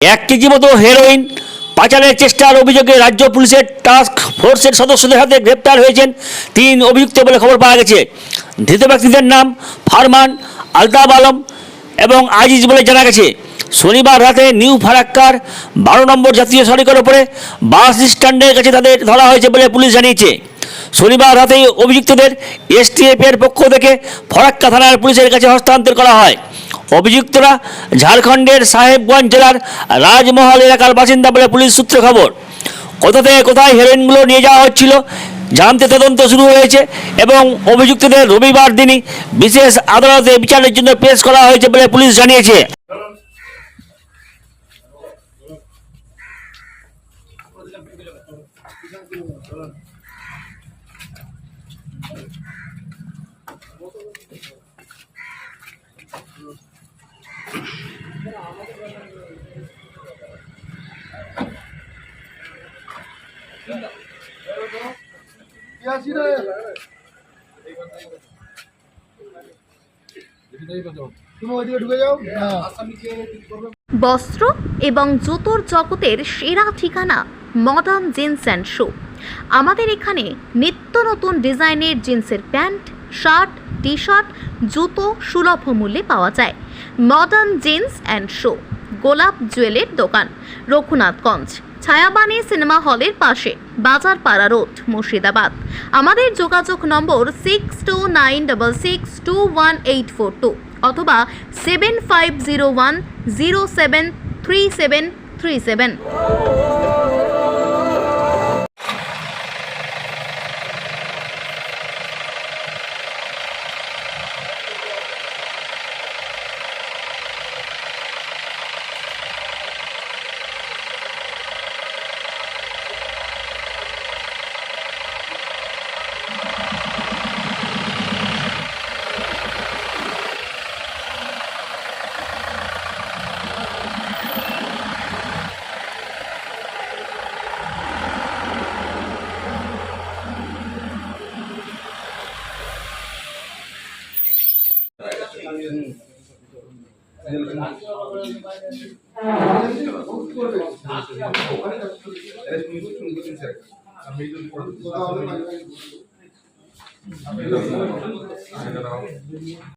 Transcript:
এক কেজি মতো হেরোইন পাচারের চেষ্টার অভিযোগে রাজ্য পুলিশের টাস্ক ফোর্সের সদস্যদের হাতে গ্রেপ্তার হয়েছেন তিন অভিযুক্ত বলে খবর পাওয়া গেছে। ধৃত ব্যক্তিদের নাম ফারমান আলতাব আলম এবং আজিজ বলে জানা গেছে। শনিবার রাতে নিউ ফারাক্কার বারো নম্বর জাতীয় সড়কের ওপরে বাস স্ট্যান্ডের কাছে তাদের ধরা হয়েছে বলে পুলিশ জানিয়েছে। শনিবার রাতেই অভিযুক্তদের এসটিএফ এর পক্ষ থেকে ফরাক্কা থানার পুলিশের কাছে হস্তান্তর করা হয়। অভিযুক্তরা ঝাড়খণ্ডের সাহেবগঞ্জ জেলার রাজমহল এলাকার বাসিন্দা বলে পুলিশ সূত্রে খবর। কোথা থেকে কোথায় হেরোইনগুলো নিয়ে যাওয়া হচ্ছিল জানতে তদন্ত শুরু হয়েছে এবং অভিযুক্তদের রবিবার দিনই বিশেষ আদালতে বিচারের জন্য পেশ করা হয়েছে বলে পুলিশ জানিয়েছে। তুমি ওইদিকে বস্ত্র এবং জুতোর জগতের সেরা ঠিকানা মডার্ন জিন্স অ্যান্ড শো আমাদের এখানে নিত্য নতুন ডিজাইনের জিন্সের প্যান্ট, শার্ট টি শার্ট জুতো সুলভ মূল্যে পাওয়া যায়। মডার্ন জিন্স অ্যান্ড শো গোলাপ জুয়েলের দোকান, রঘুনাথগঞ্জ। ছায়াবাণী সিনেমা হলের পাশে বাজার পাড়া রোড, মুর্শিদাবাদ। আমাদের যোগাযোগ number six two nine double six two one eight four two অথবা seven five zero one zero seven three seven three seven Gracias.